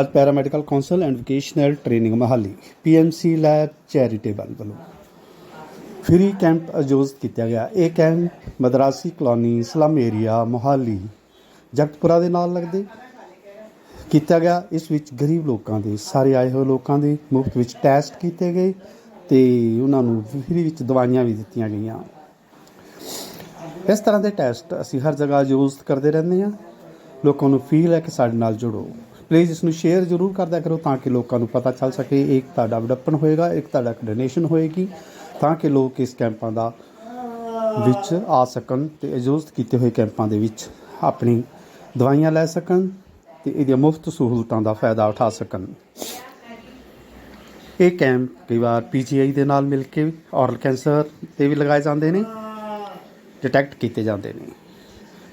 ਅੱਜ paramedical council and vocational training Mohali PMC lab charitable ਵੱਲੋਂ free camp ਆਯੋਜਿਤ ਕੀਤਾ ਗਿਆ। ਇਹ camp Madrasi colony slum area Mohali Jagatpura ਦੇ ਨਾਲ ਲੱਗਦੇ ਕੀਤਾ ਗਿਆ। ਇਸ ਵਿੱਚ ਗਰੀਬ ਲੋਕਾਂ ਦੇ, ਸਾਰੇ ਆਏ ਹੋਏ ਲੋਕਾਂ ਦੇ ਮੁਫਤ ਵਿੱਚ ਟੈਸਟ ਕੀਤੇ ਗਏ ਤੇ ਉਹਨਾਂ ਨੂੰ ਫ੍ਰੀ ਵਿੱਚ ਦਵਾਈਆਂ ਵੀ ਦਿੱਤੀਆਂ ਗਈਆਂ। ਇਸ ਤਰ੍ਹਾਂ ਦੇ ਟੈਸਟ ਅਸੀਂ ਹਰ ਜਗ੍ਹਾ ਯੂਜ਼ ਕਰਦੇ ਰਹਿੰਦੇ ਹਾਂ। ਲੋਕਾਂ ਨੂੰ ਫੀਲ ਹੈ ਕਿ ਸਾਡੇ ਨਾਲ ਜੁੜੋ। ਪਲੀਜ਼ ਇਸ ਨੂੰ ਸ਼ੇਅਰ ਜ਼ਰੂਰ ਕਰਦਿਆ ਕਰੋ ਤਾਂ ਕਿ ਲੋਕਾਂ ਨੂੰ ਪਤਾ ਚੱਲ ਸਕੇ ਇੱਕ ਤੁਹਾਡਾ ਵਡੱਪਨ ਹੋਏਗਾ, ਇੱਕ ਤੁਹਾਡਾ ਡੋਨੇਸ਼ਨ ਹੋਏਗੀ, ਤਾਂ ਕਿ ਲੋਕ ਇਸ ਕੈਂਪਾਂ ਦਾ ਵਿੱਚ ਆ ਸਕਣ ਤੇ ਆਯੋਜਿਤ ਕੀਤੇ ਹੋਏ ਕੈਂਪਾਂ ਦੇ ਵਿੱਚ ਆਪਣੀ ਦਵਾਈਆਂ ਲੈ ਸਕਣ ਤੇ ਇਹਦੀਆਂ ਮੁਫਤ ਸਹੂਲਤਾਂ ਦਾ ਫਾਇਦਾ ਉਠਾ ਸਕਣ। ਇਹ ਕੈਂਪ ਕਈ ਵਾਰ ਪੀਜੀਆਈ ਦੇ ਨਾਲ ਮਿਲ ਕੇ ਔਰਲ ਕੈਂਸਰ ਤੇ ਵੀ ਲਗਾਏ ਜਾਂਦੇ ਨੇ, ਡਿਟੈਕਟ ਕੀਤੇ ਜਾਂਦੇ ਨੇ।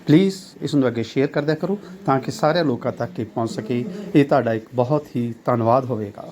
ਪਲੀਜ਼ ਇਸ ਨੂੰ ਅੱਗੇ ਸ਼ੇਅਰ ਕਰਦਿਆ ਕਰੋ ਤਾਂ ਕਿ ਸਾਰੇ ਲੋਕਾਂ ਤੱਕ ਇਹ ਪਹੁੰਚ ਸਕੇ। ਇਹ ਤੁਹਾਡਾ ਇੱਕ ਬਹੁਤ ਹੀ ਧੰਨਵਾਦ ਹੋਵੇਗਾ।